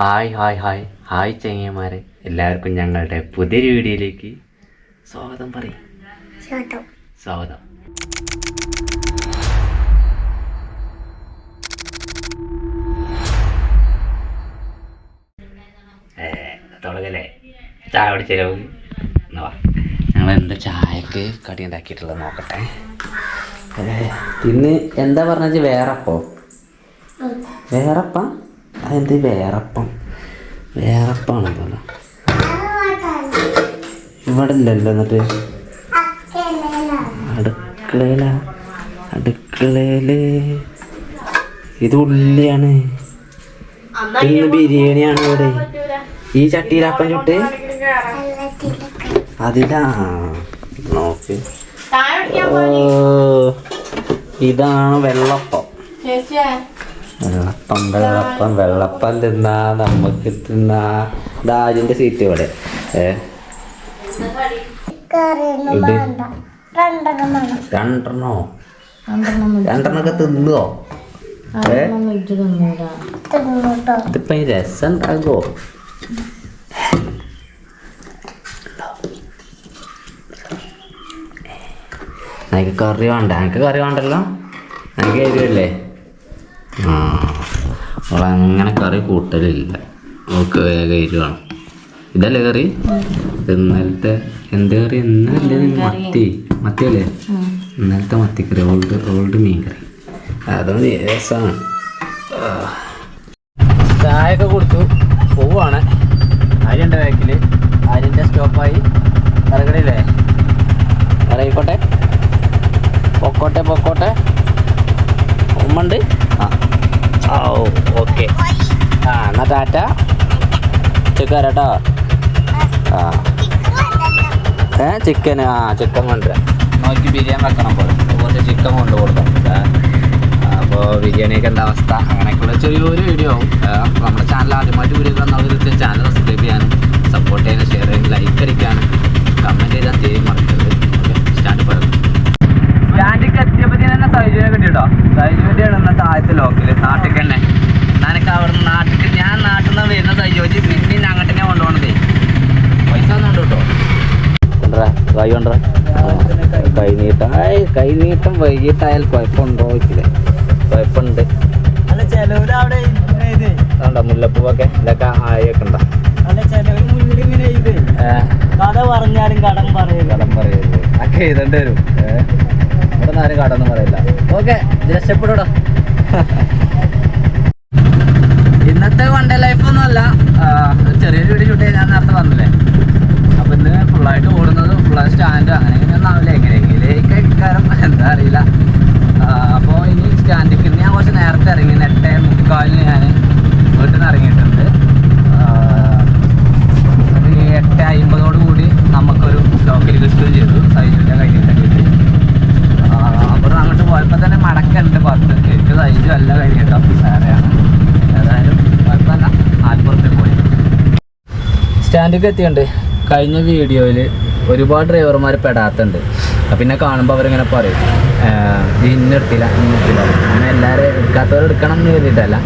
Hi hi hi. Hi ചെങ്ങന്മാരെ എല്ലാവർക്കും ഞങ്ങളുടെ പുതിയൊരു വീഡിയോയിലേക്ക് സ്വാഗതം പറയും. സ്വാഗതം. തുടങ്ങല്ലേ? ചായ കുടിച്ചാലോ എന്നാ വാ. ഞങ്ങൾ എന്താ ചായക്ക് കടി ഉണ്ടാക്കിയിട്ടുള്ളത് നോക്കട്ടെ. ഇന്ന് എന്താ പറഞ്ഞാൽ വേറപ്പോ? വേറപ്പം? അതെന്ത് വേറപ്പം? വേറപ്പാണ് പോലെ. ഇവിടെ ഇല്ലല്ലോ എന്നിട്ട്? അടുക്കളയില. അടുക്കളയിൽ. ഇത് ഉള്ളിയാണ്. ഇന്ന് ബിരിയാണിയാണ് ഇവിടെ. ഈ ചട്ടിയിലപ്പം ചുട്ട്? അതിലാ. നോക്ക്. ഇതാണ് വെള്ളപ്പം. വെള്ളപ്പം വെള്ളപ്പം വെള്ളപ്പം തിന്നാ നമുക്ക് തിന്നാ. ദാജിന്റെ സീറ്റ് ഇവിടെ. രണ്ടെണ്ണം രണ്ടെണ്ണൊക്കെ തിന്നോ? ഇതിപ്പോ രസം ഉണ്ടാകുമോ എനിക്ക് കറി വേണ്ട. എനിക്ക് കറി വേണ്ടല്ലോ? എനിക്ക് എരിവല്ലേ? ആ. അവളങ്ങനെ കറി കൂട്ടലില്ല. നമുക്ക് വേഗം ഇരുവാണ് ഇതല്ലേ കറി? ഇന്നലത്തെ എന്ത് കറി? ഇന്നല്ലേ മത്തി. മത്തി അല്ലേ ഇന്നലത്തെ മത്തിക്കറി ഓൾഡ് ഓൾഡ് മീൻ കറി അതൊന്ന് രസമാണ് ചായയൊക്കെ കൊടുത്തു. പോവാണ്. ആര്യന്റെ ബാക്കിൽ ആര്യന്റെ സ്റ്റോപ്പായി. ഇറങ്ങണില്ലേ ഇറങ്ങിക്കോട്ടെ പൊക്കോട്ടെ പൊക്കോട്ടെ. ഉമ്മണ്ട് ഓക്കെ. ആ എന്നാ ടാറ്റ. ചിക്കൻ കേട്ടോ ആ. ഏ ചിക്കൻ ആ ചിക്കൻ കൊണ്ടുവരാം. നോക്കി ബിരിയാണി വെക്കണം പോലെ. കുറച്ച് ചിക്കൻ കൊണ്ടു കൊടുക്കാം അപ്പോൾ ബിരിയാണിയൊക്കെ എന്താ അവസ്ഥ? അങ്ങനെയൊക്കെയുള്ള ചെറിയൊരു വീഡിയോ ആവും. നമ്മുടെ ചാനൽ ആദ്യമായിട്ട് വീഡിയോ കാണുന്നവർ ചാനൽ സബ്സ്ക്രൈബ് ചെയ്യാനും സപ്പോർട്ട് ചെയ്യാനും ഷെയർ ചെയ്യാനും ലൈക്ക് അടിക്കാനും കമന്റ് ചെയ്താൽ തീരെ മറക്കരുത്. ഓക്കെ സ്റ്റാൻഡ് പറഞ്ഞു സ്റ്റാൻഡിക്ക് എത്തിയപ്പോൾ തന്നെ സൈജുവിനെ കിട്ടിട്ടോ? സൈജുവിന്റെയാണ് ഇന്നത്തെ ആദ്യത്തെ ലോക്കൽ നാട്ടിൽ തന്നെ ഞാനൊക്കെ അവിടെ നിന്ന് നാട്ടിൽ ഞാൻ നാട്ടിൽ നിന്ന് വരുന്ന സൈജു വെച്ച് പിന്നെ അങ്ങോട്ട് തന്നെ കൊണ്ടുപോകണതേ പൈസ ഒന്നും കേട്ടോ കൈ കൊണ്ട കൈ നീട്ടം നീട്ടം വൈകിട്ടായാൽ കുഴപ്പമുണ്ടോ ചോദിച്ചില്ലേ? കുഴപ്പമുണ്ട്. അല്ല ചെലവര് അവിടെ മുല്ലപ്പൂവൊക്കെ? ഇതൊക്കെ ആയൊക്കെ ഉണ്ടോ അല്ല ചെലവര് മുന്നിൽ ഇങ്ങനെ ഇത്. കഥ പറഞ്ഞാലും കടം കടം പറയരുത്. ഒക്കെ എഴുതേണ്ടി വരും. ഏഹ് ഇവിടെ നിന്ന് ആരും കടമൊന്നും പറയില്ല. ഓക്കെ രക്ഷപ്പെടൂടാ ഇന്നത്തെ വൺ ഡേ ലൈഫ് ഒന്നും അല്ല ചെറിയൊരു വീഡിയോ ഷൂട്ട് ഞാൻ നേരത്തെ പറഞ്ഞില്ലേ അപ്പൊ ഇന്ന് ഫുള്ളായിട്ട് ഓടുന്നത് ഫുള്ളായിട്ട് സ്റ്റാൻഡ് അങ്ങനെ ഇങ്ങനെയൊന്നും ആവില്ല എങ്ങനെയെങ്കിലേക്ക് കാരം എന്താ അറിയില്ല അപ്പോൾ ഇനി സ്റ്റാൻഡിൽ ഇന്ന് ഞാൻ കുറച്ച് നേരത്തെ ഇറങ്ങി എട്ടേ മുക്കാലിന് ഞാൻ വീട്ടിൽ നിന്ന് ഇറങ്ങിയിട്ടുണ്ട് ആ, ഒരു എട്ട് അമ്പതോട് കൂടി നമുക്കൊരു ലോക്കൽ കിട്ടുകയും ചെയ്തു സൈജിന്റെ കയ്യിലൊക്കെ കിട്ടി അപ്പോൾ അങ്ങോട്ട് പോയപ്പോൾ തന്നെ മടക്കുണ്ട് പത്ത് എനിക്ക് സൈജും അല്ല കഴിഞ്ഞിട്ടോ വേറെയാണ് ഏതായാലും കുഴപ്പമില്ല നാൽപ്പുറത്ത് പോയി സ്റ്റാൻഡിലേക്ക് എത്തിയുണ്ട് കഴിഞ്ഞ വീഡിയോയിൽ ഒരുപാട് ഡ്രൈവർമാർ പെടാത്തുണ്ട്. അപ്പം പിന്നെ കാണുമ്പോൾ അവരിങ്ങനെ പറയും "ആഹ് ഇത് ഇന്നെടുത്തില്ല ഇന്നെടുത്തില്ല അങ്ങനെ എല്ലാവരും എടുക്കാത്തവർ എടുക്കണം എന്ന് കരുതിയിട്ടല്ല.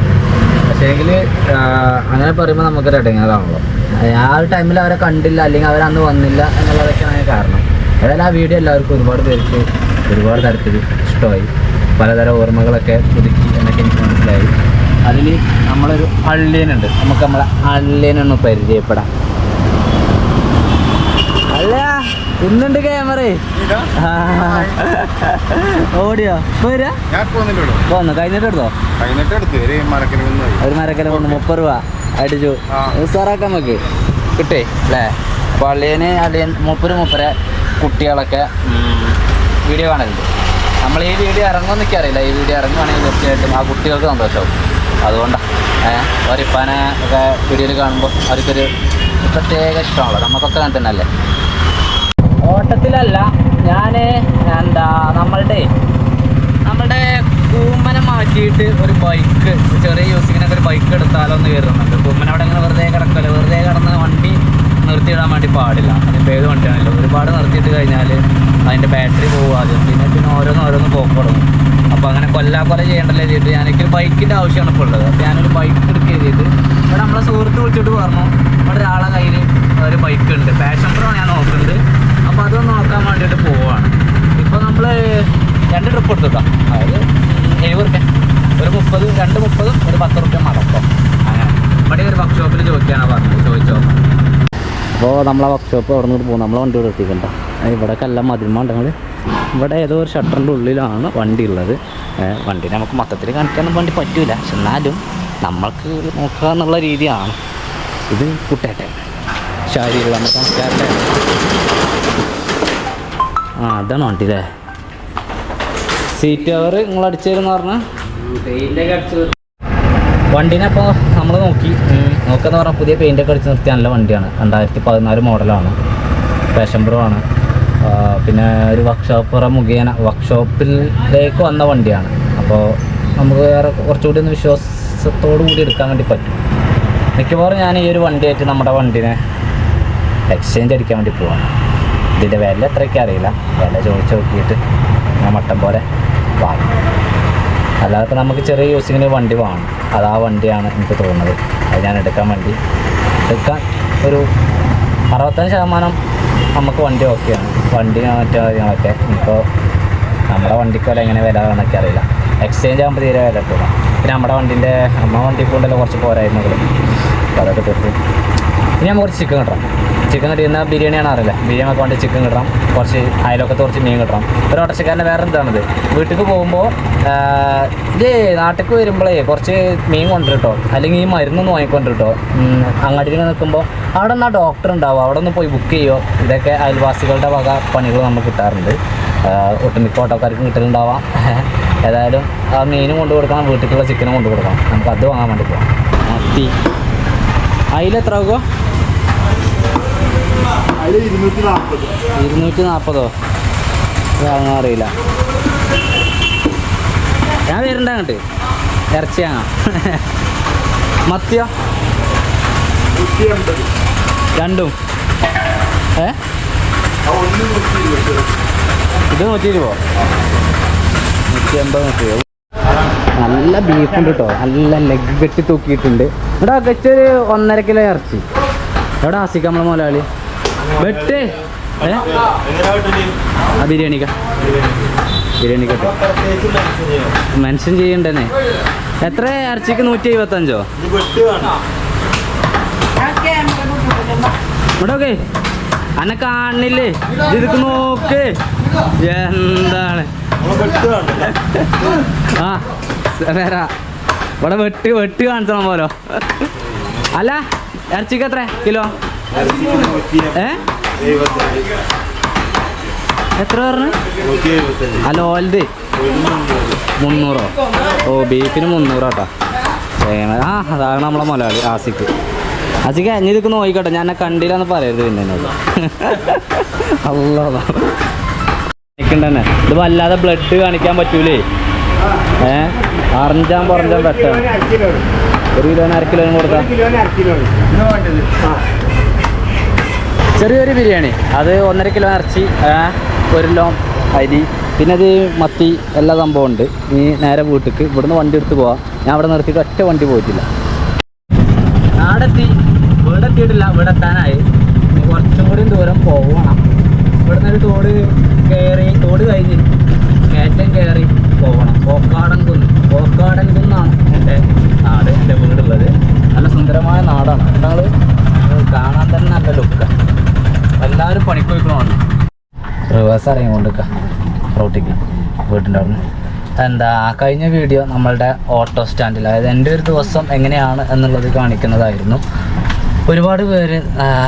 പക്ഷേങ്കിൽ അങ്ങനെ പറയുമ്പോൾ നമുക്കൊരു ഇടങ്ങാറാണല്ലോ. ആ ഒരു ടൈമിൽ അവരെ കണ്ടില്ല അല്ലെങ്കിൽ അവർ അന്ന് വന്നില്ല എന്നുള്ളതൊക്കെയാണ് കാരണം. ഏതായാലും ആ വീഡിയോ എല്ലാവർക്കും ഒരുപാട് പേർക്ക് ഒരുപാട് തരത്തിൽ ഇഷ്ടമായി. പലതരം ഓർമ്മകളൊക്കെ പുതുക്കി എന്നൊക്കെ എനിക്ക് മനസ്സിലായി. അതിൽ നമ്മളൊരു അള്ളിയനുണ്ട് നമുക്ക് നമ്മളെ അള്ളിയനൊന്ന് പരിചയപ്പെടാം അല്ല ഇന്നുണ്ട് ക്യാമറ ഓടിയോ. പോരാ പോന്നു കഴിഞ്ഞിട്ട് എടുത്തോ? ഒരു മരക്കല കൊണ്ട് മുപ്പത് രൂപ. അടിച്ചു. ഉസാറാക്കാം നമുക്ക്. കിട്ടേ അല്ലേ? അപ്പോൾ അളിയന് അളിയൻ മുപ്പര് മുപ്പര കുട്ടികളൊക്കെ വീഡിയോ കാണലുണ്ട്. നമ്മൾ ഈ വീഡിയോ ഇറങ്ങുമെന്ന് എനിക്കറിയില്ല. ഈ വീഡിയോ ഇറങ്ങുവാണെങ്കിൽ തീർച്ചയായിട്ടും ആ കുട്ടികൾക്ക് സന്തോഷമാവും അതുകൊണ്ടാണ് ഏഹ് ഒരിപ്പാനെ ഒക്കെ വീഡിയോയിൽ കാണുമ്പോൾ അവർക്കൊരു പ്രത്യേക ഇഷ്ടമാണല്ലോ. നമുക്കൊക്കെ അങ്ങനെ തന്നെ അല്ലേ ഓട്ടത്തിലല്ല ഞാൻ എന്താ നമ്മളുടെ നമ്മളുടെ കൂമ്മനെ മാറ്റിയിട്ട് ഒരു ബൈക്ക് ചെറിയ യൂസിങ്ങിനൊക്കെ ഒരു ബൈക്ക് എടുത്താലോ എന്ന് കയറുന്നുണ്ട് കൂമ്മനം അവിടെ അങ്ങനെ വെറുതെ കിടക്കല്ല വെറുതെ കിടന്ന് വണ്ടി നിർത്തിയിടാൻ വേണ്ടി പാടില്ല. അതിപ്പോൾ ഏത് വണ്ടിയാണല്ലോ ഒരുപാട് നിർത്തിയിട്ട് കഴിഞ്ഞാൽ അതിന്റെ ബാറ്ററി പോകും ആദ്യം. പിന്നെ പിന്നെ ഓരോന്ന് ഓരോന്ന് പോക്ക് തുടങ്ങും. അപ്പോൾ അങ്ങനെ കൊല്ലാ കൊല ചെയ്യേണ്ടല്ലോ ചെയ്തിട്ട് ഒരു ബൈക്കിന്റെ ആവശ്യമാണ് ഇപ്പോൾ ഉള്ളത്. അപ്പോൾ ഞാനൊരു ബൈക്ക് എടുക്കുക ചെയ്തിട്ട് ഇവിടെ നമ്മളെ സുഹൃത്ത് വിളിച്ചിട്ട് പറഞ്ഞു ഇവിടെ ഒരാളെ കയ്യിൽ ഒരു ബൈക്ക് ഉണ്ട്. പാഷൻ പ്രോ ഞാൻ നോക്കുന്നുണ്ട് അപ്പോൾ അതൊന്ന് നോക്കാൻ വേണ്ടിയിട്ട് പോവാണ്. ഇപ്പോൾ നമ്മൾ രണ്ട് ട്രിപ്പ് എടുത്തിട്ടോ. അതായത് എഴുപത് റുപ്യ. ഒരു മുപ്പത് രണ്ട് മുപ്പതും ഒരു പത്ത് റുപ്യ മടക്കം. അങ്ങനെ ഇവിടെ ഒരു വർക്ക്ഷോപ്പിൽ ചോദിക്കാനാണ് പറഞ്ഞത്. ചോദിച്ചോ? അപ്പോൾ നമ്മളെ വർക്ക്ഷോപ്പ് അവിടെ നിന്ന് പോകും നമ്മളെ വണ്ടി ഇവിടെ എത്തിക്കണ്ട ഇവിടെ കല്ലം മതിമാണ്ടങ്ങൾ ഇവിടെ ഏതോ ഒരു ഷട്ടറിന്റെ ഉള്ളിലാണ് വണ്ടി ഉള്ളത്. വണ്ടി നമുക്ക് മൊത്തത്തിൽ കാണിക്കാനൊന്നും വണ്ടി പറ്റില്ല എന്നാലും നമ്മൾക്ക് നോക്കുക എന്നുള്ള രീതിയാണ്. ഇത് കുട്ടേട്ടെ. നമുക്ക് സംസ്കാരത്തെ. ആ അതാണ് വണ്ടി അല്ലേ സീറ്റ് കവർ നിങ്ങൾ അടിച്ചു തരുമെന്ന് പറഞ്ഞാൽ വണ്ടീനെ അപ്പോൾ നമ്മൾ നോക്കി. നോക്കാന്ന് പറഞ്ഞാൽ പുതിയ പെയിന്റൊക്കെ അടിച്ച് നിർത്തിയ നല്ല വണ്ടിയാണ്. രണ്ടായിരത്തി പതിനാല് മോഡലാണ്. പാഷൻ പ്രോ ആണ്. പിന്നെ ഒരു വർക്ക്ഷോപ്പറ മുഖേന വർക്ക്ഷോപ്പിലേക്ക് വന്ന വണ്ടിയാണ്. അപ്പോൾ നമുക്ക് വേറെ കുറച്ചുകൂടി ഒന്ന് വിശ്വാസത്തോടു കൂടി എടുക്കാൻ വേണ്ടി പറ്റും. മിക്കവാറും ഞാൻ ഈ ഒരു വണ്ടിയായിട്ട് നമ്മുടെ വണ്ടിനെ എക്സ്ചേഞ്ച് അടിക്കാൻ വേണ്ടി പോവാണ്. ഇതിന്റെ വില എത്രയ്ക്ക് അറിയില്ല. വില ചോദിച്ച് നോക്കിയിട്ട് ഞാൻ മട്ടം പോലെ വാങ്ങും. അല്ലാതെ ഇപ്പോൾ നമുക്ക് ചെറിയ യൂസിങ്ങിന് വണ്ടി വാങ്ങണം. അത് ആ വണ്ടിയാണ് എനിക്ക് തോന്നുന്നത്. അത് ഞാൻ എടുക്കാൻ വേണ്ടി എടുക്കാൻ ഒരു അറുപത്തഞ്ച് ശതമാനം നമുക്ക് വണ്ടി ഓക്കെയാണ് വണ്ടി മറ്റു കാര്യങ്ങളൊക്കെ ഇപ്പോൾ നമ്മുടെ വണ്ടിക്ക് വില എങ്ങനെ വില എന്നൊക്കെ അറിയില്ല. എക്സ്ചേഞ്ച് ആകുമ്പോൾ തീരെ വില കിട്ടില്ല പിന്നെ നമ്മുടെ വണ്ടിന്റെ നമ്മുടെ വണ്ടിക്ക് കൊണ്ടല്ലോ കുറച്ച് പോരായ്മകൾ അപ്പോൾ അതൊക്കെ തീർക്കും ഇനി നമുക്ക് കുറച്ച് ചിക്കൻ കിട്ടണം ചിക്കൻ കിട്ടിയിരുന്ന ബിരിയാണിയാണ് അറിയില്ല? ബിരിയാണി ഒക്കെ വേണ്ടി ചിക്കൻ കിട്ടണം കുറച്ച് അയലൊക്കത്ത് കുറച്ച് മീൻ കിട്ടണം ഒരു ഓട്ടോറിക്ഷക്കാരന്റെ വേറെ എന്താണിത് വീട്ടിലേക്ക് പോകുമ്പോൾ ഇത് നാട്ടിലേക്ക് വരുമ്പോഴേ കുറച്ച് മീൻ കൊണ്ടുവരട്ടോ അല്ലെങ്കിൽ ഈ മരുന്നൊന്ന് വാങ്ങിക്കൊണ്ടിട്ടോ അങ്ങാടിയിൽ നിൽക്കുമ്പോൾ അവിടെ നിന്ന് ഡോക്ടർ ഉണ്ടാവും. അവിടെ പോയി ബുക്ക് ചെയ്യുമോ ഇതൊക്കെ അയൽവാസികളുടെ വക പണികൾ നമുക്ക് കിട്ടാറുണ്ട്. ഒട്ടുമിക്ക ഓട്ടോക്കാർക്കും കിട്ടലുണ്ടാവാം. ഏതായാലും ആ മീനും കൊണ്ടു കൊടുക്കണം. വീട്ടിലേക്കുള്ള ചിക്കനും കൊണ്ടു കൊടുക്കണം. നമുക്ക് അത് വാങ്ങാൻ വേണ്ടി പോകാം അയിലെത്ര ആകുമോ ഇരുന്നൂറ്റി നാൽപ്പതോ അങ്ങനെ അറിയില്ല. ഞാൻ വരുന്നുണ്ട് അങ്ങോട്ട്. ഇറച്ചി വാങ്ങാം മത്തിയോ രണ്ടും. ഏ? ഇത് നൂറ്റി ഇരുപോ നൂറ്റി അമ്പത് നൂറ്റി ഇരുപത് നല്ല ബീഫ് ഉണ്ട് കേട്ടോ നല്ല ലെഗ് കെട്ടി തൂക്കിയിട്ടുണ്ട്. ഇവിടെ വെച്ചൊരു ഒന്നര കിലോ ഇറച്ചി. എവിടെ ആസിക്കാം നമ്മളെ മുതലാളി. വെട്ട്. ഏ? ആ ബിരിയാണിക്ക ബിരിയാണിക്കട്ടെ കേട്ടോ മെൻഷൻ ചെയ്യണ്ടേ എത്ര? ഇറച്ചിക്ക് നൂറ്റി എഴുപത്തഞ്ചോ ഇവിടെ ഓക്കെ അന്നെ കാണില്ലേ? ഇതിക്ക് നോക്ക്. എന്താണ്? ആ വേറെ. ഇവിടെ വെട്ട് വെട്ട് കാണിച്ചണം പോലോ. അല്ല ഇറച്ചിക്ക് എത്ര? കിലോ? ഏ? എത്ര പറഞ്ഞു? അല്ല ഓൽത്. മുന്നൂറോ? ഓ ബീഫിന് മുന്നൂറാട്ടാ. ആ അതാണ് നമ്മളെ മലയാളി ആസിക്ക്. ആസിക്ക് അഞ്ഞു ഇതൊക്കെ നോക്കിക്കോട്ടെ ഞാൻ എന്നെ കണ്ടില്ലാന്ന് പറയരുത് പിന്നെ എന്നോട്. അല്ലോ ഇത് വല്ലാതെ ബ്ലഡ് കാണിക്കാൻ പറ്റൂലേ? ഏ? അറിഞ്ചാൻ പറഞ്ഞാൽ പെട്ടെന്ന്. ഒരു കിലോന് അര കിലോന് കൊടുക്കാം. ചെറിയൊരു ബിരിയാണി. അത് ഒന്നര കിലോ ഇറച്ചി ഒരു കിലോ അരി പിന്നെ അത് മത്തി എല്ലാ സംഭവം ഉണ്ട്. ഇനി നേരെ വീട്ടിക്ക്. ഇവിടുന്ന് വണ്ടി എടുത്ത് പോവാം. ഞാൻ അവിടെ നിർത്തിയിട്ട് ഒറ്റ വണ്ടി പോയിട്ടില്ല. നാടെത്തി വീടെ എത്തിയിട്ടില്ല ഇവിടെ എത്താനായി കുറച്ചും കൂടി ദൂരം പോവണം. ഇവിടുന്ന് ഒരു തോട് കയറി തോട് കഴിഞ്ഞ് കയറ്റം കയറി പോകണം പോക്കാടൻ കുന്ന് പോക്കാടൻ കുന്നാണ് എന്റെ നാട് എന്റെ വീടുള്ളത് നല്ല സുന്ദരമായ നാടാണ് ഞങ്ങൾ കാണാൻ തന്നെ നല്ല ലുക്കാണ് എല്ലാവരും പണിക്കൊയ്ക്കണമാണ് റിവേഴ്സ് ഇറങ്ങി കൊണ്ടിരിക്കുക റോട്ടിക്ക് വീട്ടിന്റെ അവിടെ എന്താ കഴിഞ്ഞ വീഡിയോ നമ്മളുടെ ഓട്ടോ സ്റ്റാൻഡിൽ അതായത് എന്റെ ഒരു ദിവസം എങ്ങനെയാണ് എന്നുള്ളത് കാണിക്കുന്നതായിരുന്നു. ഒരുപാട് പേര്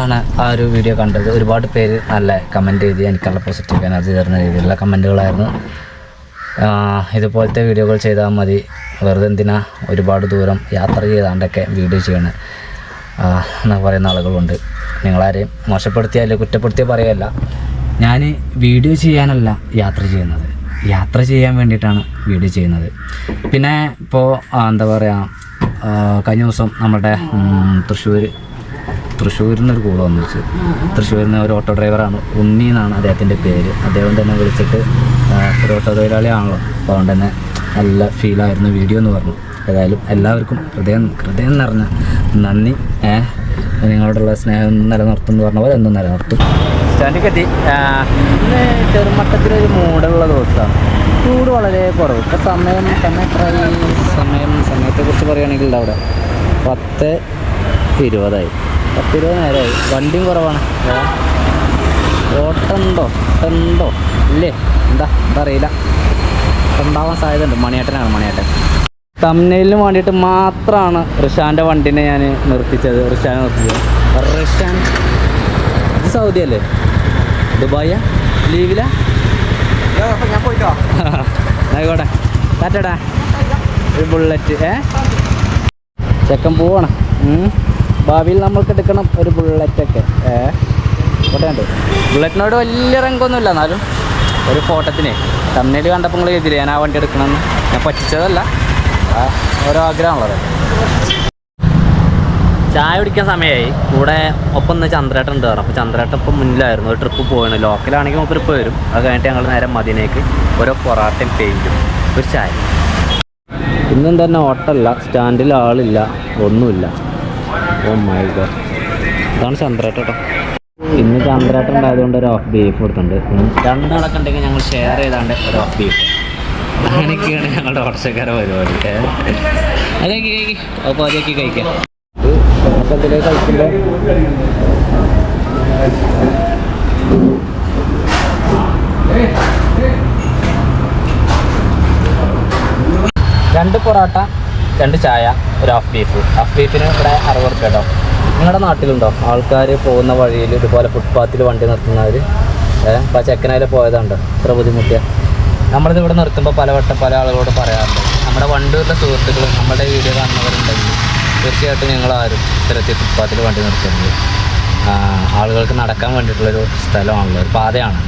ആണ് ആ ഒരു വീഡിയോ കണ്ടത്. ഒരുപാട് പേര് നല്ല കമന്റ് ചെയ്ത് എനിക്കുള്ള പോസിറ്റീവ് എനർജി തരുന്ന രീതിയിലുള്ള കമന്റുകളായിരുന്നു ഇതുപോലത്തെ വീഡിയോകൾ ചെയ്താൽ മതി. വെറുതെ എന്തിനാ ഒരുപാട് ദൂരം യാത്ര ചെയ്താണ്ടൊക്കെ വീഡിയോ ചെയ്യണ. എന്നൊക്കെ പറയുന്ന ആളുകളുണ്ട്. നിങ്ങളാരെയും മോശപ്പെടുത്തിയല്ല കുറ്റപ്പെടുത്തിയ പറയല്ല. ഞാൻ വീഡിയോ ചെയ്യാനല്ല യാത്ര ചെയ്യുന്നത്. യാത്ര ചെയ്യാൻ വേണ്ടിയിട്ടാണ് വീഡിയോ ചെയ്യുന്നത്. പിന്നെ ഇപ്പോൾ എന്താ പറയുക കഴിഞ്ഞ ദിവസം നമ്മുടെ തൃശ്ശൂർ തൃശ്ശൂരിൽ നിന്നൊരു കൂടെ വന്നിച്ച് തൃശ്ശൂരിൽ നിന്ന് ഒരു ഓട്ടോ ഡ്രൈവറാണ്. ഉണ്ണി എന്നാണ് അദ്ദേഹത്തിന്റെ പേര്. അദ്ദേഹം തന്നെ വിളിച്ചിട്ട് ഒരു ഓട്ടോ തൊഴിലാളിയാണല്ലോ അപ്പോൾ അതുകൊണ്ട് തന്നെ നല്ല ഫീലായിരുന്നു വീഡിയോ എന്ന് പറഞ്ഞു. ഏതായാലും എല്ലാവർക്കും ഹൃദയം ഹൃദയം നിറഞ്ഞ നന്ദി. നിങ്ങളോടുള്ള സ്നേഹം നിലനിർത്തും എന്ന് പറഞ്ഞ പോലെ എന്നും നിലനിർത്തും. സ്റ്റാൻഡിക്കെത്തി ഇന്ന് ചെറുമട്ടത്തിലൊരു മൂടുള്ള ദിവസമാണ്. ചൂട് വളരെ കുറവ്. ഇപ്പം സമയം സമയം സമയം സമയത്തെക്കുറിച്ച് പറയുകയാണെങ്കിൽ അവിടെ. പത്ത് ഇരുപതായി. പത്ത് ഇരുപത് നേരമായി. വണ്ടിയും കുറവാണ്. ഓട്ടുണ്ടോ ഓട്ടുണ്ടോ ഇല്ലേ? എന്താ? എന്താ അറിയില്ല ഉണ്ടാവാൻ സാധ്യതയുണ്ട്. മണിയേട്ടനാണ് മണിയേട്ടൻ. തമിഴ്നയിലിന് വേണ്ടിയിട്ട് മാത്രമാണ് റിഷാന്റെ വണ്ടിനെ ഞാൻ നിർത്തിച്ചത്. റിഷാനെ നിർത്തിച്ചത് റിഷാൻ ഇത് സൗദി അല്ലേ? ദുബായ ലീവിലാ? ആയിക്കോട്ടെ. കാറ്റടാ ഒരു ബുള്ളറ്റ് ഏ? ചെക്കൻ പോവാണ്. ഭാവിയിൽ നമ്മൾക്ക് എടുക്കണം ഒരു ബുള്ളറ്റൊക്കെ ഏ? കോട്ടയുണ്ട് ബുള്ളറ്റിനോട് വലിയ റങ്കൊന്നുമില്ല എന്നാലും ഒരു ഫോട്ടത്തിന് തമ്മിൽ കണ്ടപ്പോൾ നിങ്ങൾ ചെയ്തില്ല ഞാൻ ആ വണ്ടി എടുക്കണമെന്ന്. ഞാൻ പറ്റിച്ചതല്ല. ഓരോ ആഗ്രഹമുള്ളത് ചായ കുടിക്കാൻ സമയമായി കൂടെ ഒപ്പം ഒന്ന് ചന്ദ്രേട്ടൻ ഉണ്ട് പറഞ്ഞു. അപ്പോൾ ചന്ദ്രേട്ടൻ ഇപ്പം മുന്നിലായിരുന്നു. ഒരു ട്രിപ്പ് പോയിരുന്നു ലോക്കലാണെങ്കിൽ നമുക്ക് ട്രിപ്പ് വരും. അത് കഴിഞ്ഞിട്ട് ഞങ്ങൾ നേരെ മദീനേക്ക് ഓരോ പൊറാട്ടയും പെയിന്റും ഒരു ചായ. ഇന്നും തന്നെ ഓട്ടമല്ല സ്റ്റാൻഡിൽ ആളില്ല. ഒന്നുമില്ല. Oh my god. ഇതാണ് ചന്ദ്രേട്ടോ ഇന്ന് ചന്ദ്രേട്ടൻ ഉണ്ടായതുകൊണ്ട് ഒരു ഓഫ് ബീഫ് കൊടുത്തിട്ടുണ്ട്. രണ്ടാളൊക്കെ ഉണ്ടെങ്കിൽ ഞങ്ങൾ ഷെയർ ചെയ്താണ്ട് ഒരു ഓഫ് ബീഫ് അങ്ങനെയൊക്കെയാണ് ഞങ്ങളുടെ ഓട്ടോക്കാരെ പരിപാടി. അതൊക്കെ അപ്പോൾ അതൊക്കെ കഴിക്കാം. അപ്പോൾ രണ്ട് പൊറോട്ട രണ്ട് ചായ ഒരു ഹാഫ് ബീഫ് ഹാഫ് ബീഫിന് ഇവിടെ അറുപത് റുപ്യ കേട്ടോ. നിങ്ങളുടെ നാട്ടിലുണ്ടോ? ആൾക്കാർ പോകുന്ന വഴിയിൽ ഇതുപോലെ ഫുട്പാത്തിൽ വണ്ടി നിർത്തുന്നവർ ഏഹ് ഇപ്പോൾ ചെക്കനായാലും പോയതുണ്ട്? ഇത്ര ബുദ്ധിമുട്ടിയ? നമ്മളിത് ഇവിടെ നിർത്തുമ്പോൾ പലവട്ടം പല ആളുകളോട് പറയാറുണ്ട്. നമ്മുടെ വണ്ടിയുള്ള സുഹൃത്തുക്കൾ നമ്മുടെ വീഡിയോ കാണുന്നവരുണ്ടെങ്കിൽ തീർച്ചയായിട്ടും ഞങ്ങളാരും ഇത്തരത്തിൽ ഫുട്പാത്തിൽ വണ്ടി നിർത്തുന്നത് ആളുകൾക്ക് നടക്കാൻ വേണ്ടിയിട്ടുള്ളൊരു സ്ഥലമാണല്ലോ ഒരു പാതയാണ്.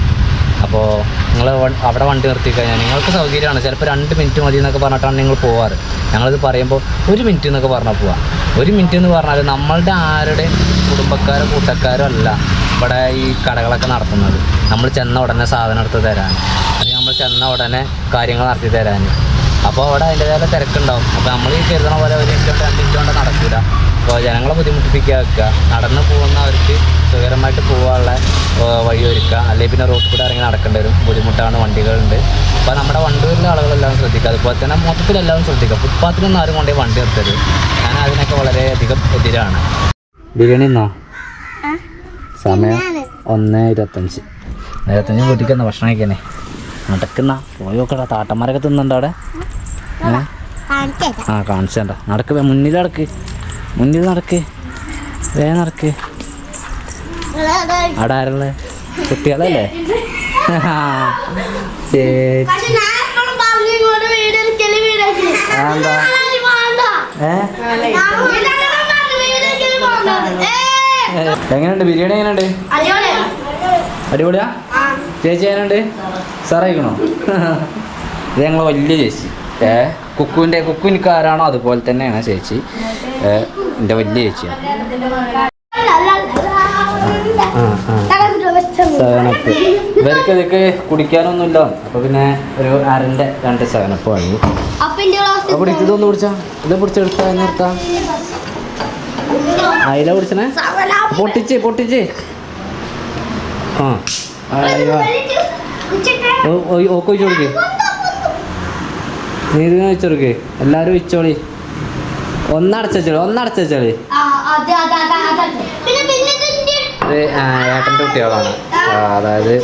അപ്പോൾ നിങ്ങൾ അവിടെ വണ്ടി നിർത്തി കഴിഞ്ഞാൽ നിങ്ങൾക്ക് സൗകര്യമാണ്. ചിലപ്പോൾ രണ്ട് മിനിറ്റ് മതി എന്നൊക്കെ പറഞ്ഞിട്ടാണ് നിങ്ങൾ പോവാറ്. ഞങ്ങളിത് പറയുമ്പോൾ ഒരു മിനിറ്റ് എന്നൊക്കെ പറഞ്ഞാൽ പോവാം. ഒരു മിനിറ്റ് എന്ന് പറഞ്ഞാൽ നമ്മളുടെ ആരുടെയും കുടുംബക്കാരോ കൂട്ടക്കാരോ അല്ല. ഇവിടെ ഈ കടകളൊക്കെ നടത്തുന്നത്. നമ്മൾ ചെന്ന ഉടനെ സാധനം എടുത്ത് തരാൻ. അല്ലെങ്കിൽ നമ്മൾ ചെന്ന ഉടനെ കാര്യങ്ങൾ നടത്തി തരാൻ. അപ്പോൾ അവിടെ അതിന്റെതായ തിരക്കുണ്ടാവും. അപ്പോൾ നമ്മൾ ഈ കരുതണ പോലെ ഒരു കൊണ്ട് രണ്ട് കൊണ്ട് നടക്കില്ല അപ്പോൾ ജനങ്ങളെ ബുദ്ധിമുട്ടിപ്പിക്കുക വെക്കുക. നടന്ന് പോകുന്നവർക്ക് സുഖകരമായിട്ട് പോകാനുള്ള വഴി ഒരുക്കുക. അല്ലെങ്കിൽ പിന്നെ റോഡിൽ കൂടെ ഇറങ്ങി നടക്കേണ്ടി വരും. ബുദ്ധിമുട്ടാണ് വണ്ടികളുണ്ട്. അപ്പോൾ നമ്മുടെ വണ്ടികളിലെ ആളുകളെല്ലാം ശ്രദ്ധിക്കുക. അതുപോലെ തന്നെ മൊത്തത്തിൽ എല്ലാവരും ശ്രദ്ധിക്കുക. ഫുട്പാത്തിലൊന്നും ആരും കൊണ്ടേ വണ്ടി നിർത്തരുത്. ഞാൻ അതിനൊക്കെ വളരെയധികം എതിരാണ്. ബിരിയാണി എന്നോ സമയം ഒന്ന് ഇരുപത്തഞ്ച്. ഇരുപത്തഞ്ച് വീട്ടിൽ ഭക്ഷണം കഴിക്കാനേ നടക്കുന്ന. പോയി നോക്കടാ. താട്ടന്മാരൊക്കെ തിന്നുണ്ടോ അവിടെ? ആ കാണിച്ചണ്ട. നടക്ക് മുന്നിൽ നടക്ക്. മുന്നിൽ നടക്ക്. വേ നടക്ക്. അവിടെ ആരുള്ള? കുട്ടികളല്ലേ? എന്താ? ഏ, എങ്ങനെയുണ്ട്? ബിരിയാണി എങ്ങനെയുണ്ട്? അടിപൊളിയാ. ചേച്ചി എങ്ങനെയുണ്ട്? സാറായിക്കണോ? ഇത് ഞങ്ങൾ വലിയ ചേച്ചി. ഏ കുക്കുവിന്റെ കുക്കു എനിക്ക് ആരാണോ അതുപോലെ തന്നെയാണ് ചേച്ചി. എന്റെ വലിയ ചേച്ചിയാണ്. സെവനപ്പ്. ഇവർക്ക് ഇതൊക്കെ കുടിക്കാനൊന്നുമില്ല. അപ്പൊ പിന്നെ ഒരു അരന്റെ രണ്ട് സെവനപ്പ് വാങ്ങി കുടിക്ക് ഇതൊന്ന് കുടിച്ചാ? ഇത് പിടിച്ചെടുത്താ? നിർത്താം അയില കുടിച്ചണേ? പൊട്ടിച്ച് പൊട്ടിച്ച്. ആ. ഓക്കെ ഒഴിച്ചു കൊടുക്ക്. നീ ഇതിനെ വെച്ചു കൊടുക്ക്. എല്ലാവരും വെച്ചോളി ഒന്നടച്ചോളി ഒന്നടച്ചോളി ഏട്ടന്റെ കുട്ടികളാണ്. അതായത്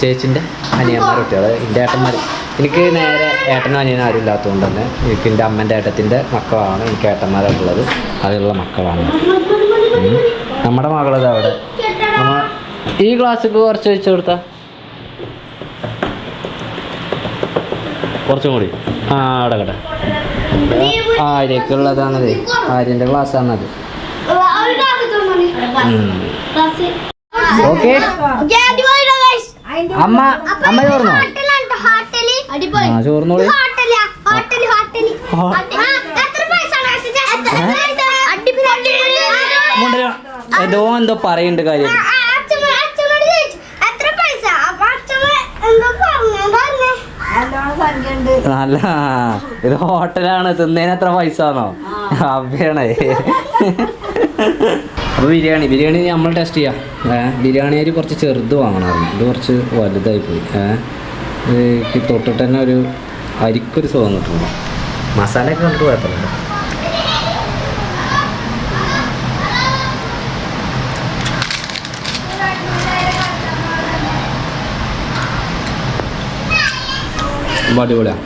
ചേച്ചിന്റെ അനിയന്മാരുടെ കുട്ടികൾ എന്റെ ഏട്ടന്മാർ എനിക്ക് നേരെ ഏട്ടനും അനിയനും ആരും ഇല്ലാത്തതുകൊണ്ട് തന്നെ എനിക്ക് എന്റെ അമ്മന്റെ ഏട്ടത്തിന്റെ മക്കളാണ് എനിക്ക് ഏട്ടന്മാരായിട്ടുള്ളത് അതിലുള്ള മക്കളാണ്. നമ്മുടെ മകളത് അവിടെ. നമ്മ ഈ ഗ്ലാസ്സിക്ക് കുറച്ച് വെച്ച് കൊടുത്ത? കുറച്ചും കൂടി. ആ അവിടെ കട ആര്യക്കുള്ളതാണത്. ആര്യന്റെ ഗ്ലാസ്സാണത് ഓക്കെ അമ്മ അമ്മ ചോർന്നോ ചോർന്നോളി. എന്തോ എന്തോ പറയുന്നുണ്ട് കാര്യം. എത്ര പൈസ? അപ്പൊ അച്ഛമ്മ എന്തോ പറഞ്ഞു പറഞ്ഞു. നല്ല ഇത് ഹോട്ടലാണ്. തിന്നതിന് എത്ര പൈസ ആണോ? അഭിയാണേ അപ്പോൾ ബിരിയാണി ബിരിയാണി നമ്മൾ ടെസ്റ്റ് ചെയ്യാം. ഏഹ് ബിരിയാണി അരി കുറച്ച് ചെറുത് വാങ്ങണമായിരുന്നു. ഇത് കുറച്ച് വലുതായി പോയി. ഏഹ് തൊട്ടിട്ട് തന്നെ ഒരു അരിക്കൊരു സുഖം കിട്ടുന്നു. മസാലയൊക്കെ കണ്ടിട്ട് കുഴപ്പമില്ല. സംഭവം അടിപൊളിയാണ്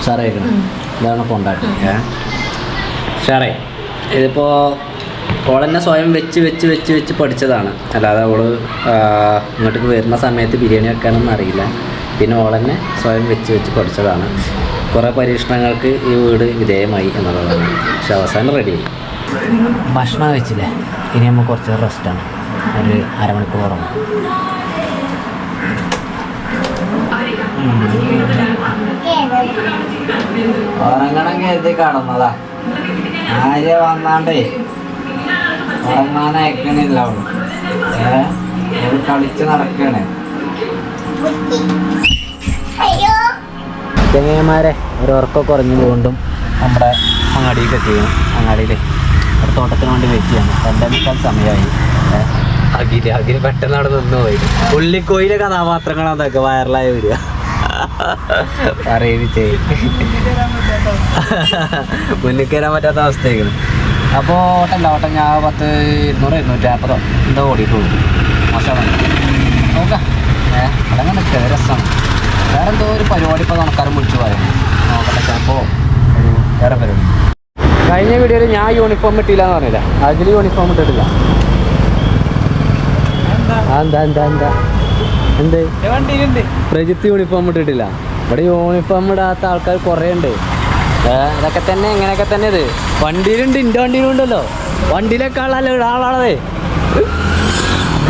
ഉഷാറായിരിക്കണം ഇതാണ് കൊണ്ടാട്ടി ഏ? ഉഷാറേ ഇതിപ്പോൾ ഓളെന്നെ സ്വയം വെച്ച് വെച്ച് വെച്ച് വെച്ച് പഠിച്ചതാണ്. അല്ലാതെ അവൾ ഇങ്ങോട്ടേക്ക് വരുന്ന സമയത്ത് ബിരിയാണി വെക്കാനൊന്നും അറിയില്ല. പിന്നെ ഓളെന്നെ സ്വയം വെച്ച് വെച്ച് പഠിച്ചതാണ്. കുറേ പരീക്ഷണങ്ങൾക്ക് ഈ വീട് വിധേയമായി എന്നുള്ളതാണ്. പക്ഷെ അവസാനം റെഡിയായി ഭക്ഷണം കഴിച്ചില്ലേ? ഇനി നമുക്ക് കുറച്ച് റെസ്റ്റാണ് ഒരു അരമണിക്കൂറോളം ഉറങ്ങണം കരുതി കടന്നതാ. ആര്യ വന്നാണ്ടേ? ഉറങ്ങാൻ അയക്കണില്ല അവൾ. ഏ? അവൾ കളിച്ച് നടക്കണേ. ചെങ്ങന്മാരെ ഒരു ഉറക്കമൊക്കെ കുറഞ്ഞു കൊണ്ടും നമ്മുടെ അങ്ങാടിയൊക്കെ ചെയ്യണം അങ്ങാടിയിലെ ഒരു തോട്ടത്തിന് വേണ്ടി വെയിറ്റ് ചെയ്യണം. രണ്ടേ മുക്കാൽ സമയമായി. അഖിൽ അഖിൽ പെട്ടെന്ന് അവിടെ നിന്ന് പോയി. ഉള്ളിക്കോയിലെ കഥാപാത്രങ്ങൾ അതൊക്കെ വൈറലായി വരിക. പറയുകയും ചെയ്യും മുന്നിൽ കയറാൻ പറ്റാത്ത അവസ്ഥയായിരുന്നു അപ്പോൾ ഓട്ടല്ല ഓട്ടം ഞാൻ പത്ത് ഇരുന്നൂറ് ഇരുന്നൂറ്റി നാൽപ്പതോ എന്തോ ഓടിയിട്ടുള്ളൂ. മോശമാണ്. നോക്കാം. ഏഹ് അതങ്ങനെ രസമാണ് വേറെ എന്തോ ഒരു പരിപാടി ഇപ്പോൾ നമുക്കാരും വിളിച്ചു പറയുന്നു. നോക്കട്ടെ ചിലപ്പോൾ ഒരു വേറെ പരിപാടി കഴിഞ്ഞ വീഡിയോയിൽ ഞാൻ യൂണിഫോം ഇട്ടില്ല എന്ന് പറഞ്ഞില്ല? അതിൽ യൂണിഫോം ഇട്ടിട്ടില്ല. എന്താ എന്താ എന്താ? എന്ത്? വണ്ടിയിലുണ്ട്. പ്രജിത്ത് യൂണിഫോം ഇട്ടിട്ടില്ല. ഇവിടെ യൂണിഫോം ഇടാത്ത ആൾക്കാർ കുറേ ഉണ്ട് അതൊക്കെ ഇതൊക്കെ തന്നെ ഇങ്ങനെയൊക്കെ തന്നെ ഇത്. വണ്ടിയിലുണ്ട് എന്റെ വണ്ടിയിലും ഉണ്ടല്ലോ. വണ്ടിയിലൊക്കെ ആളല്ല ആളാളതേ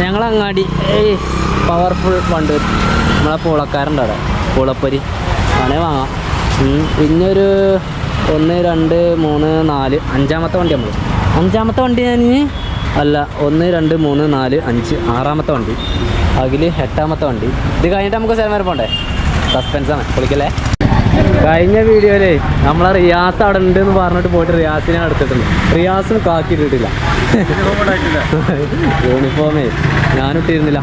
ഞങ്ങൾ അങ്ങാടി ഏയ് പവർഫുൾ വണ്ടി. നമ്മളെ പൂളക്കാരുണ്ട് അവിടെ. പൂളപ്പൊരി. വേണേ വാങ്ങാം. പിന്നെ ഒരു ഒന്ന് രണ്ട് മൂന്ന് നാല് അഞ്ചാമത്തെ വണ്ടി നമ്മൾ അഞ്ചാമത്തെ വണ്ടി ഞാൻ അല്ല ഒന്ന് രണ്ട് മൂന്ന് നാല് അഞ്ച് ആറാമത്തെ വണ്ടി. അതിൽ എട്ടാമത്തെ വണ്ടി. ഇത് കഴിഞ്ഞിട്ട് നമുക്ക് സ്ഥലം വരെ പോണ്ടേ? സസ്പെൻസാണ് പൊളിക്കല്ലേ കഴിഞ്ഞ വീഡിയോയിൽ നമ്മളെ റിയാസ് അവിടെ ഉണ്ട് എന്ന് പറഞ്ഞിട്ട് പോയിട്ട് റിയാസിനെ എടുത്തിട്ടുണ്ട്. റിയാസും കാക്കിയിട്ടിട്ടില്ല യൂണിഫോമേ ഞാനിട്ടിരുന്നില്ല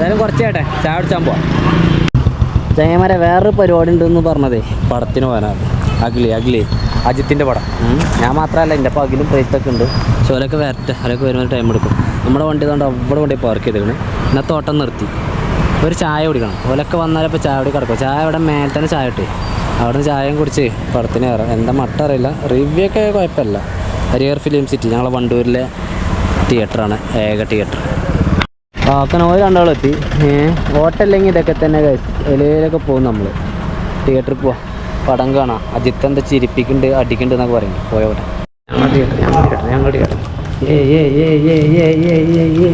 എന്തായാലും കുറച്ച് ചായ അടിച്ചാൻ പോവാം. ചേമര വേറൊരു പരിപാടി ഉണ്ടെന്ന് പറഞ്ഞതേ. പടത്തിന് പോകാനാണ് അഖിലി അഖിലി. അജിത്തിന്റെ പടം. ഞാൻ മാത്രമല്ല എന്റെ അപ്പോൾ അഖിലും പ്രേത്തൊക്കെ ഉണ്ട്. പക്ഷെ അവരൊക്കെ വരട്ടെ. അവരൊക്കെ വരുമ്പോൾ ടൈം എടുക്കും. നമ്മുടെ വണ്ടി കൊണ്ട് അവിടെ വണ്ടി പാർക്ക് ചെയ്തേക്കണ്. എന്നാൽ തോട്ടം നിർത്തി. ഒരു ചായ കുടിക്കണം. ഓലൊക്കെ വന്നാലിപ്പോൾ ചായ കൂടി കിടക്കും. ചായ അവിടെ മേലെ തന്നെ ചായ അവിടെ നിന്ന് ചായയും കുടിച്ച് പടത്തിന് കയറാം. എന്താ മട്ട അറിയില്ല. റിവ്യൂ ഒക്കെ കുഴപ്പമില്ല. ഹരിയർ ഫിലിം സിറ്റി ഞങ്ങളെ വണ്ടൂരിലെ തിയേറ്ററാണ് ഏക തിയേറ്റർ ആക്കണ ഓരോ രണ്ടാളും എത്തി. ഓട്ടല്ലെങ്കിൽ ഇതൊക്കെ തന്നെ എലയിലൊക്കെ പോകും നമ്മൾ തിയേറ്ററിൽ പോവാം. പടം കാണാം. അജിത്ത് എന്താ ചിരിപ്പിക്കുന്നുണ്ട് അടിക്കുന്നുണ്ട് എന്നൊക്കെ പറയും. ഞങ്ങൾ തിയേറ്റർ ഞങ്ങൾ തിയേറ്റർ ഞങ്ങൾ തിയേറ്റർ ഏ ഏ ഏ ഏ ഏ ഏ ഏ ഏ.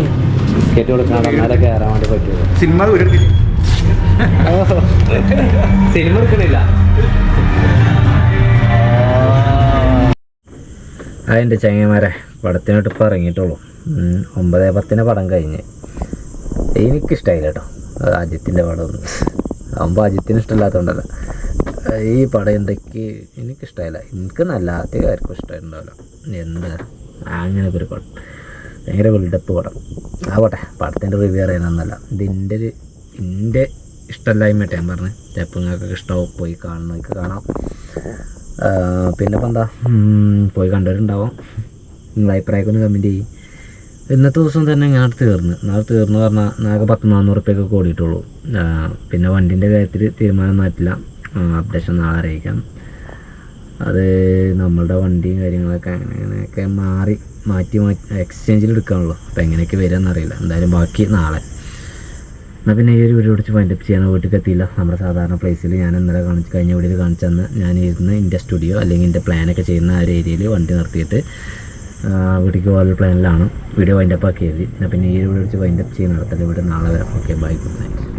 ടിക്കറ്റ് കൊടുക്കണം എന്നാലേ കയറാൻ വേണ്ടി പറ്റുള്ളൂ. സിനിമ ഒരു സിനിമ എടുക്കണില്ല അതിന്റെ ചങ്ങന്മാരെ പടത്തിനോട്ട് ഇപ്പോൾ ഇറങ്ങിയിട്ടുള്ളൂ. ഒമ്പതേ പത്തിന് പടം കഴിഞ്ഞ്. എനിക്കിഷ്ടമായില്ല കേട്ടോ. അജിത്തിന്റെ പടം. ആകുമ്പോൾ അജിത്തിന് ഇഷ്ടമില്ലാത്തതുകൊണ്ടല്ല ഈ പടം എന്തൊക്കെ? എനിക്കിഷ്ടമായില്ല എനിക്ക് നല്ല ആദ്യം ആർക്കും ഇഷ്ടമായിട്ടുണ്ടാവില്ല എന്താ? അങ്ങനെ ഒരു പടം. ഭയങ്കര ബിൽഡപ്പ് പടം. ആവട്ടെ പടത്തിന്റെ റിവ്യൂ അറിയാനൊന്നല്ല ഇതിന്റെ ഒരു എന്റെ ഇഷ്ടമല്ലായ്മ ഞാൻ പറഞ്ഞു. ചിലപ്പോൾ നിങ്ങൾക്ക് ഇഷ്ടമാവും പോയി കാണുന്നവർക്ക് കാണാം. പിന്നെ ഇപ്പം എന്താ? പോയി കണ്ടവരുണ്ടാവും. നിങ്ങളുടെ അഭിപ്രായമൊക്കെ ഒന്ന് കമന്റ് ചെയ്യും. ഇന്നത്തെ ദിവസം തന്നെ ഞാൻ തീർന്ന് നാളെ തീർന്നു പറഞ്ഞാൽ നാളെ പത്ത് നാനൂറ് റുപ്യൊക്കെ കൂടിയിട്ടുള്ളൂ. പിന്നെ വണ്ടിന്റെ കാര്യത്തിൽ തീരുമാനം മാറ്റില്ല. അപ്ഡേഷൻ നാളെ അറിയിക്കാം. അത് നമ്മളുടെ വണ്ടിയും കാര്യങ്ങളൊക്കെ അങ്ങനെ അങ്ങനെയൊക്കെ മാറി മാറ്റി മാറ്റി എക്സ്ചേഞ്ചിൽ എടുക്കാനുള്ളൂ. അപ്പോൾ എങ്ങനെയൊക്കെ വരികയെന്ന് അറിയില്ല. എന്തായാലും ബാക്കി നാളെ. എന്നാൽ പിന്നെ ഈ ഒരു വീഡിയോ പിടിച്ച് വൈൻഡപ്പ് ചെയ്യാൻ വീട്ടിലേക്ക് എത്തിയില്ല. നമ്മുടെ സാധാരണ പ്ലേസിൽ ഞാൻ ഇന്നലെ കാണിച്ച് കഴിഞ്ഞ വീഡിയോയിൽ കാണിച്ചെന്ന് ഞാൻ ഇരുന്ന് എന്റെ സ്റ്റുഡിയോ അല്ലെങ്കിൽ എന്റെ പ്ലാനൊക്കെ ചെയ്യുന്ന ആ ഒരു ഏരിയയിൽ വണ്ടി നിർത്തിയിട്ട് വീട്ടിലേക്ക് പോകാനുള്ള പ്ലാനിലാണ് വീഡിയോ വൈൻഡപ്പ് ആക്കിയത്. പിന്നെ ഈ വീഡിയോ വെച്ച് വൈൻഡപ്പ് ചെയ്യുന്ന നടത്തല്ല ഇവിടെ നാളെ വരാം. Okay bye good night